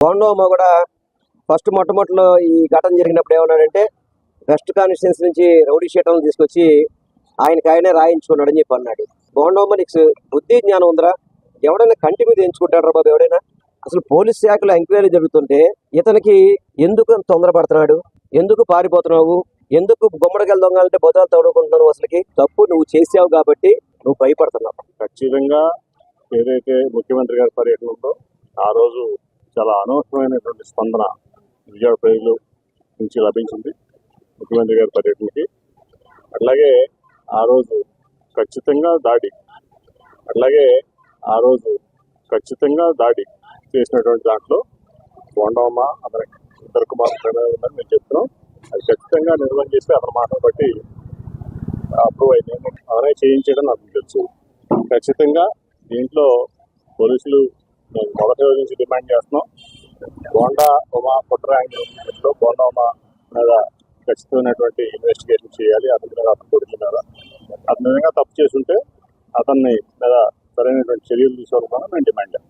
బోండోమ కూడా ఫస్ట్ మొట్టమొదటిలో ఈ ఘటన జరిగినప్పుడు ఏమన్నాడంటే వెస్ట్ కాన్స్టిట్యూన్స్ నుంచి రౌడీ షీటర్లు తీసుకొచ్చి ఆయనకి ఆయనే రాయించుకున్నాడని చెప్పి అన్నాడు. బోండోమ నీకు బుద్ధి జ్ఞానం ఉందిరా. ఎవడైనా కంటి మీద ఎంచుకుంటాడు బాబు ఎవడైనా. అసలు పోలీస్ శాఖలో ఎంక్వైరీ జరుగుతుంటే ఇతనికి ఎందుకు తొందరపడుతున్నాడు? ఎందుకు పారిపోతున్నావు? ఎందుకు గుమ్మడికాయలు దొంగలంటే బొదలు తోడుకుంటున్నావు అసలుకి? తప్పు నువ్వు చేసావు కాబట్టి నువ్వు భయపడుతున్నావు. ఖచ్చితంగా ఏదైతే ముఖ్యమంత్రి గారి పర్యటన ఉందో ఆ రోజు చాలా అనవసరమైనటువంటి స్పందన విజయవాడ ప్రజలు నుంచి లభించింది. ముఖ్యమంత్రి గారి పర్యటనకి. అట్లాగే ఆ రోజు ఖచ్చితంగా దాడి. అట్లాగే ఆ రోజు ఖచ్చితంగా దాడి చేసినటువంటి దాంట్లో బోండమ్మ అతని ఇద్దరు కుమార్ ఉందని మేము చెప్తున్నాం. అది ఖచ్చితంగా నిర్వహణ చేస్తే అతని మాటను బట్టి అప్రూవ్ అయింది. అతనే చేయించడం నాకు తెలుసు. ఖచ్చితంగా దీంట్లో పోలీసులు మేము మొదటి రోజు నుంచి డిమాండ్ చేస్తున్నాం. బోండా ఉమా పుట్టరాంగిలో బోండా ఉమా మీద ఖచ్చితమైనటువంటి ఇన్వెస్టిగేషన్ చేయాలి. అతని మీద అతను కొడుకు మీద అతని విధంగా తప్పు చేస్తుంటే అతన్ని మీద సరైనటువంటి చర్యలు తీసుకోవాలని మేము డిమాండ్ చేస్తాం.